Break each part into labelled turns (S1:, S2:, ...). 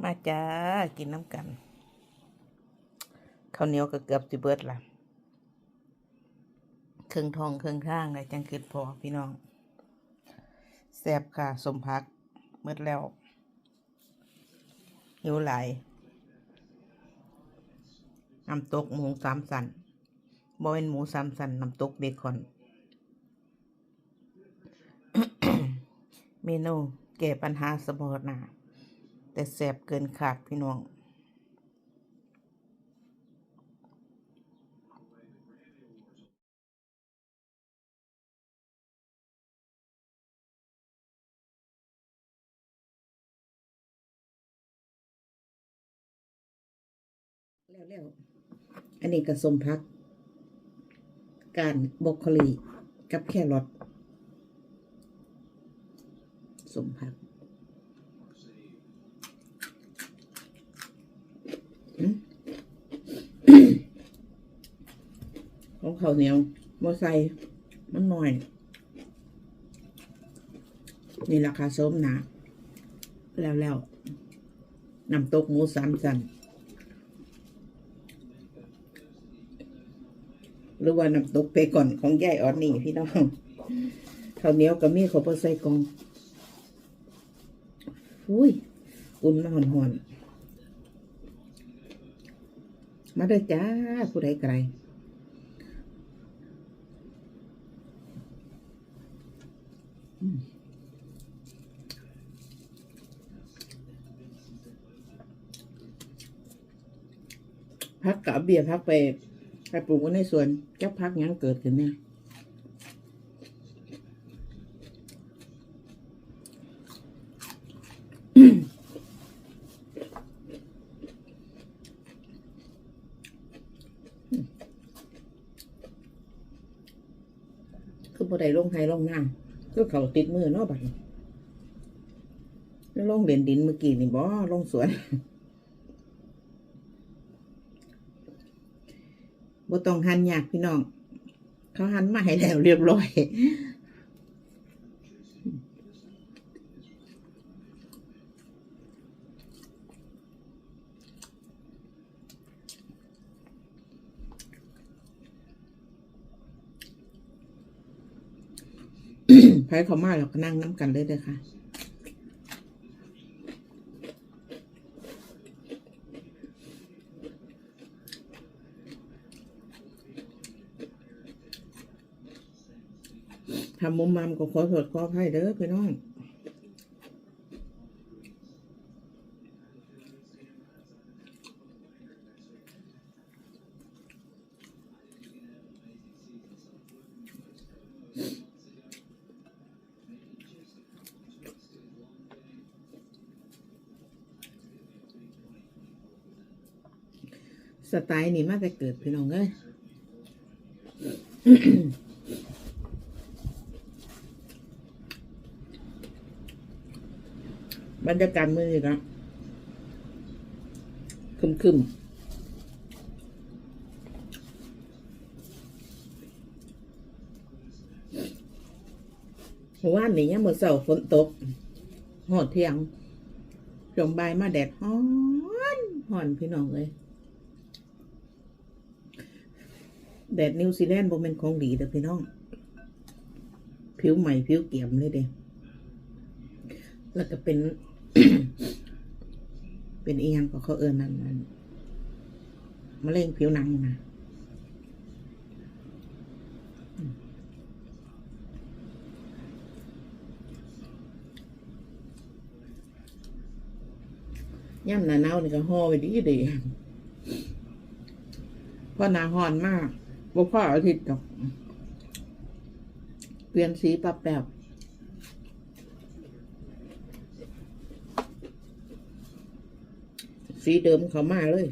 S1: มาจ้า กินน้ำกันข้าวเหนียวก็เกือบสิเบิดละเครื่องทองเครื่องข้างเลยจังคิดพอพี่น้องแซ่บค่ะ สมพักเมื่ดแล้วหิวไหลน้ำตกหมูสามสันบ่เป็นหมูสามสันน้ำตกเบคอน เมนูแก้ปัญหาสมอหนา แต่แสบเกินขาดพี่น้องแล้วแล้วอันนี้ก็สมพัก การบกคลีกับแครอทสมพักอืม ของเขาวเหนียวมอใส่มันหน่อย นี่ราคาส้มนาแล้วแล้วน้ำตกหมูสามสันหรือว่าน้ำตกไปก่อนของยายออดนี่พี่น้องข้าวเหนียวกับมีขาวโพดใส่กองอุ้ย อุ่นมาหอนหอนๆ มาได้จ้าผู้ใดไกลพักกับเบียร์พักไป ไปปลูกไว้ในสวนแก้พักยังเกิดขึ้นเนี่ย ได้ลงไทยลงน้าคือเขาติดมือเนาะบัดลงเด่นดินเมื่อกี้นี่บ่ลงสวนบ่ต้องหันยากพี่น้อง เขาหันมาให้แล้วเรียบร้อย ไผเขามาเราก็นั่งน้ำกันเลยเลยค่ะ ทำมุมมามก็ขอโทษขออภัยเด้อพี่น้อง สไตล์นี่มาแต่เกิดพี่น้องเอ้ยบรรยากาศมือนี่นะคึมคึมเมื่อวานนี้ยังเมื่อเสาร์ฝนตกหอดเที่ยงจงบายมาแดดฮ้อนฮ้อนพี่น้องเลย แดดนิวซีแลนด์บ่เป็นของดีเด้อพี่น้อง ผิวใหม่ผิวเกี่ยมเลยเด้แล้วก็เป็น เป็นเอียงก็เขาเอิญนั่นนั่นมะเร็งผิวหนังนะย่ำหนาหนาวนี่ก็ห่อไปดีดีเพราะหนาฮ้อนมาก บ่พออาทิตย์ดอกเปลี่ยนสีปรับแบบสีเดิมเขามาเลย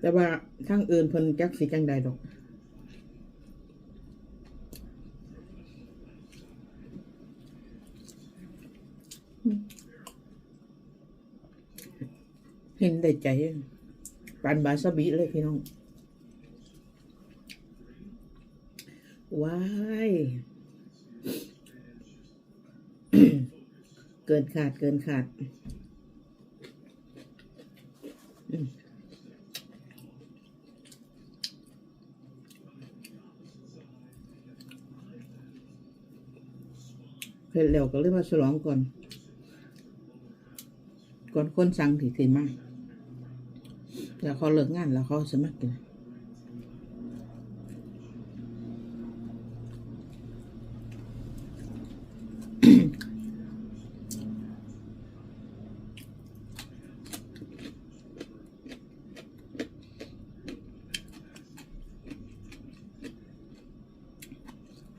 S1: แต่ว่าทั้งอื่นเพิ่นจักสีจังใดดอก เห็นได้ใจปันบาสบิเลยพี่น้อง ว้าย
S2: เกินขาดเกินขาดเผ็ดแล้วก็เลยมาฉลองก่อน ก่อนคนสั่งถี่ถี่มาก แล้วเขาเลิกงานแล้วเขาสมัครกิน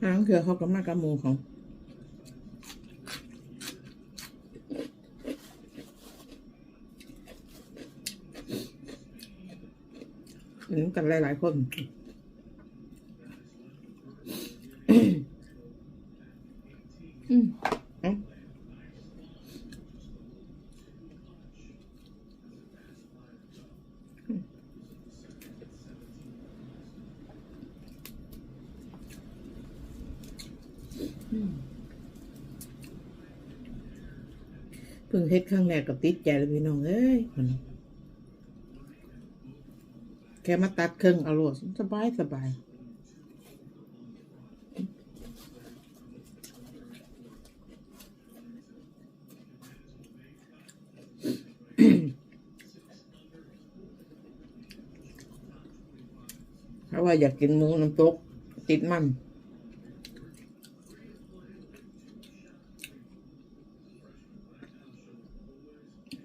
S2: หาง เถื่อเขาก็มากระมูขาเหมือนกันหลายๆคน อืมเอ้าเพิ่งเฮ็ดครั้งแรกกับติดใจเลยพี่น้องเอ้ยมันแค่มาตัดเครื่องเอาโลดสบายสบายเพราะว่าอยากกินหมูน้ำตกติดมัน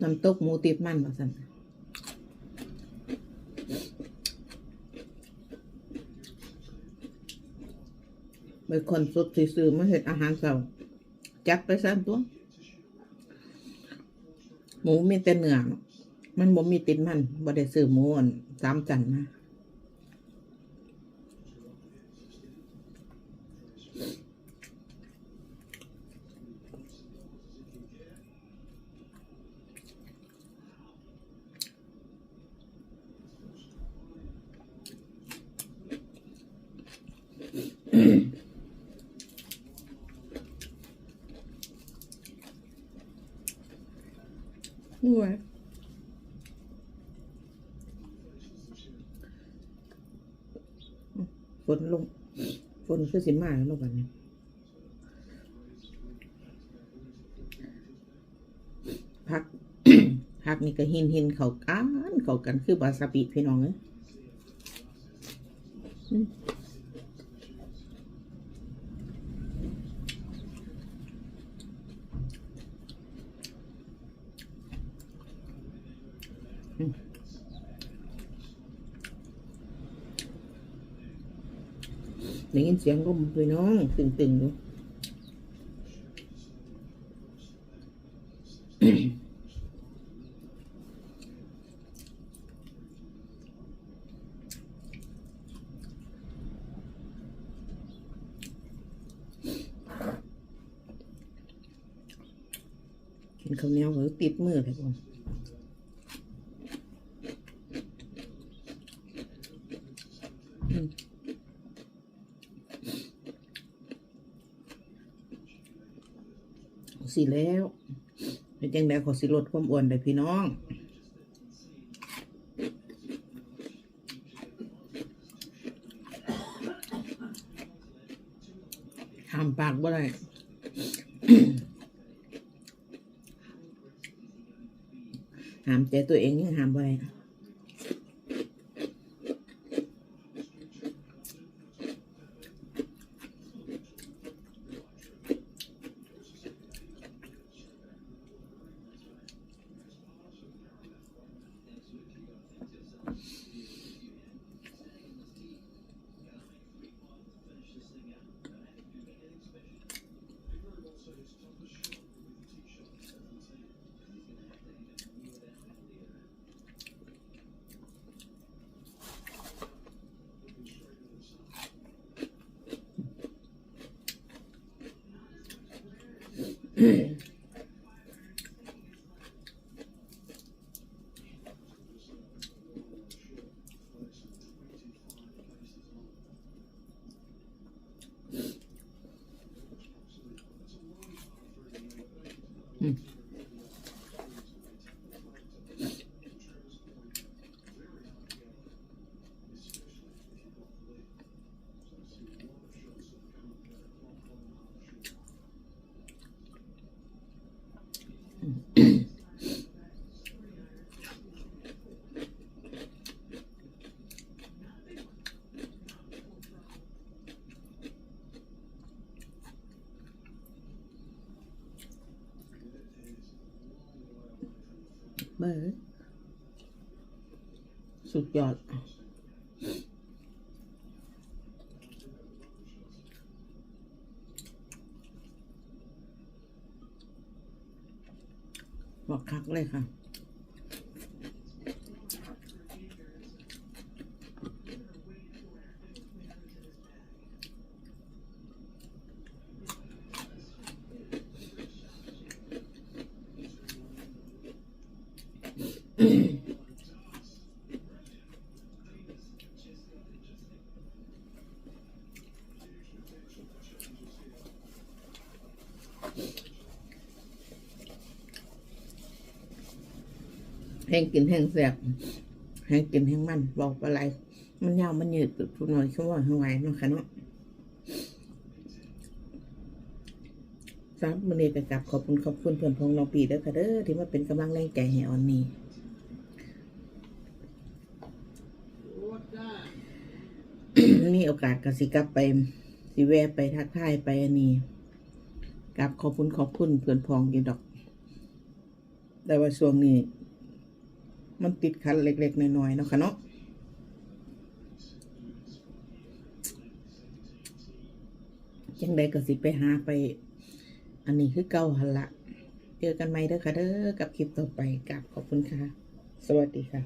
S2: น้ำตกหมูติดมันบอกสันเมื่อคนสุดที่ซื้อมาเห็ดอาหารเสาจัดไปสั้นตัว หมูมีแต่เนื้อมันบ่มีติดมันบ่ได้ซื้อหมูอันสามจันนะ นี่ไงฝน ลง ฝนคือสิมาแล้วเนาะบัดนี้พักพักนี่ก็หินหินเขากันเขากันคือบาซาบิพี่น้องเอ้ยอืม ได้ยินเสียงลมพี่น้อง ตึงๆอยู่กินข้าวเหนียวหรือติดมือเลยผม สิแล้วเป็นจังไดขอสิลดความอ้วนได้พี่น้องห้ามปากบ่ได้หามใจตัวเองยังหามบ่ได้
S1: Mm-hmm. อ สุดยอด บอกคักเลยค่ะ แห้งกินแห้งแสบแห้งกินแห้งมันบอกอะไร มันยาวมันยืดทุกหน่อยชั่วโมงข้างไว้เนะคะเนาะสามมันนี้ก็กลับขอบคุณขอบคุณเพื่อนพองน้องปีเด้อค่ะเด้อที่มาเป็นกำลังแรงใจให้ออนนี่มีโอกาสกสิกลับไปสิแวะไปทักทายไปอันนี้กับขอบคุณขอบคุณเพื่อนพองยู่ดอก แต่ว่าช่วงนี้ มันติดขัดเล็กๆน้อยๆเนาะค่ะเนาะจังใดก็สิไปหาไป อันนี้คือเก่าหันละเจอกันใหม่เด้อค่ะเด้อกับคลิปต่อไปกับขอบคุณค่ะ สวัสดีค่ะ